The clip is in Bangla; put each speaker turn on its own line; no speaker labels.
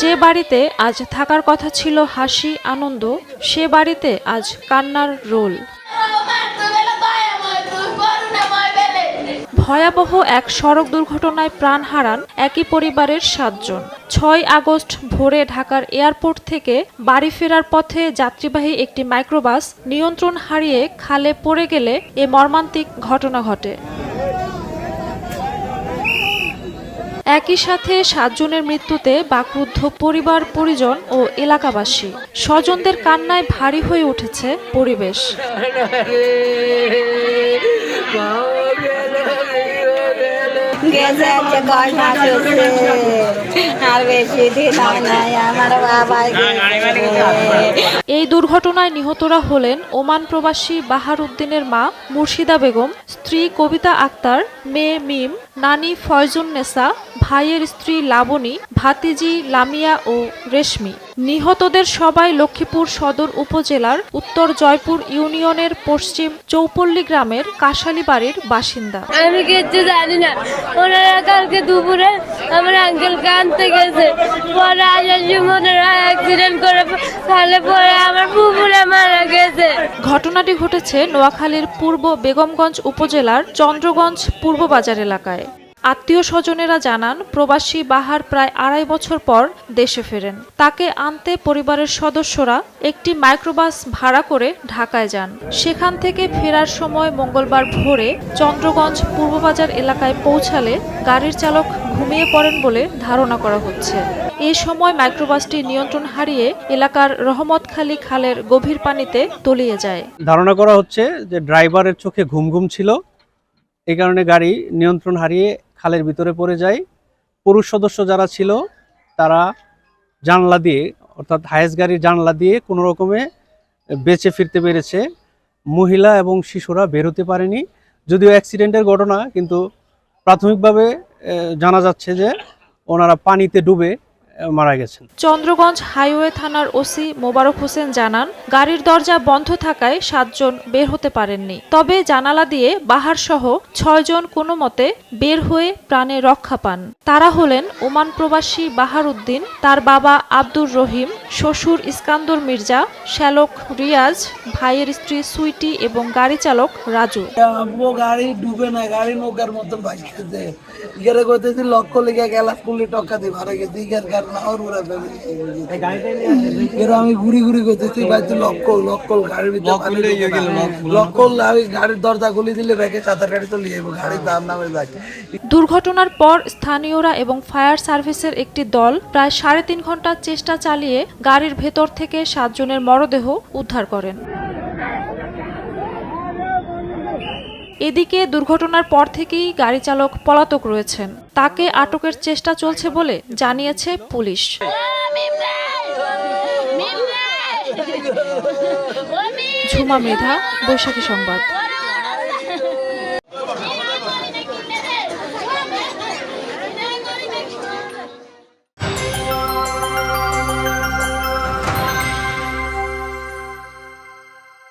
যে বাড়িতে আজ থাকার কথা ছিল হাসি, আনন্দ, সে বাড়িতে আজ কান্নার রোল। ভয়াবহ এক সড়ক দুর্ঘটনায় প্রাণ হারান একই পরিবারের সাতজন। ছয় আগস্ট ভোরে ঢাকার এয়ারপোর্ট থেকে বাড়ি ফেরার পথে যাত্রীবাহী একটি মাইক্রোবাস নিয়ন্ত্রণ হারিয়ে খালে পড়ে গেলে এ মর্মান্তিক ঘটনা ঘটে। একই সাথে সাতজনের মৃত্যুতে বাকরুদ্ধ পরিবার, পরিজন ও এলাকাবাসী। স্বজনদের কান্নায় ভারী হয়ে উঠেছে পরিবেশ। এই দুর্ঘটনায় নিহতরা হলেন ওমান প্রবাসী বাহার উদ্দিনের মা মুর্শিদা বেগম, স্ত্রী কবিতা আক্তার, মেয়ে মিম, নানি ফয়জুন নেসা ভাইয়ের স্ত্রী লাবনী ভাতিজি লামিয়া ও রেশমি। নিহতদের সবাই লক্ষ্মীপুর সদর উপজেলার উত্তর জয়পুর ইউনিয়নের পশ্চিম চৌপল্লী গ্রামের কাশালী বাড়ির বাসিন্দা।
আমি কিচ্ছু জানি না। ওনারা কালকে দুপুরে আমার আঙ্কেলকে আনতে গেছে। পরে আসার ওনারা অ্যাক্সিডেন্ট করে খালে পরে আমার পুকুরে মারা গেছে।
ঘটনাটি ঘটেছে নোয়াখালীর পূর্ব বেগমগঞ্জ উপজেলার চন্দ্রগঞ্জ পূর্ব বাজার এলাকায়। আত্মীয় স্বজনেরা জানান, প্রবাসী বাহার প্রায় আড়াই বছর পর দেশে ফেরেন। তাকে আনতে পরিবারের সদস্যরা একটি মাইক্রোবাস ভাড়া করে ঢাকায় যান। সেখান থেকে ফেরার সময় মঙ্গলবার ভোরে চন্দ্রগঞ্জ পূর্ববাজার এলাকায় পৌঁছালে গাড়ির চালক ঘুমিয়ে পড়েন বলে ধারণা করা হচ্ছে। এ সময় মাইক্রোবাসটি নিয়ন্ত্রণ হারিয়ে এলাকার রহমতখালী খালের গভীর পানিতে তলিয়ে যায়।
ধারণা করা হচ্ছে যে ড্রাইভারের চোখে ঘুম ঘুম ছিল। এই কারণে গাড়ি নিয়ন্ত্রণ হারিয়ে খালের ভিতরে পড়ে যায়। পুরুষ সদস্য যারা ছিল, তারা জানলা দিয়ে, অর্থাৎ হায়েস গাড়ির জানলা দিয়ে কোনো রকমে বেঁচে ফিরতে পেরেছে। মহিলা এবং শিশুরা বেরোতে পারেনি। যদিও অ্যাক্সিডেন্টের ঘটনা, কিন্তু প্রাথমিকভাবে জানা যাচ্ছে যে ওনারা পানিতে ডুবে মারা গেছেন।
চন্দ্রগঞ্জ হাইওয়ে থানার ওসি মোবারক হোসেন জানান গাড়ির দরজা বন্ধ থাকায় সাতজন বের হতে পারেননি। তবে জানালা দিয়ে বাহার সহ ছয়জন কোনো মতে বের হয়ে প্রাণে রক্ষা পান। তারা হলেন ওমান প্রবাসী বাহার উদ্দিন তার বাবা আব্দুর রহিম শ্বশুর ইস্কান্দর মির্জা শ্যালক রিয়াজ ভাইয়ের স্ত্রী সুইটি এবং গাড়ি চালক রাজু।
গাড়ি ডুবে না গাড়ি নৌকার মতন লক্ষ গেলা কুলি টক্কা দিয়ে ভাড়া গেছি আমি ঘুরি ঘুরি গাড়ির ভিতরে আমি গাড়ির দরজা খুলে দিলে রেখে সাঁতার গাড়ি তো লিয়ে যাব গাড়ির দাম নামে যায়
দুর্ঘটনার পর স্থানীয়রা এবং ফায়ার সার্ভিসের একটি দল প্রায় সাড়ে তিন ঘণ্টা চেষ্টা চালিয়ে গাড়ির ভেতর থেকে সাতজনের মরদেহ উদ্ধার করেন। এদিকে দুর্ঘটনার পর থেকেই গাড়ি চালক পলাতক রয়েছেন। তাকে আটকের চেষ্টা চলছে বলে জানিয়েছে পুলিশ। ঝুমা মেধা বৈশাখী সংবাদ।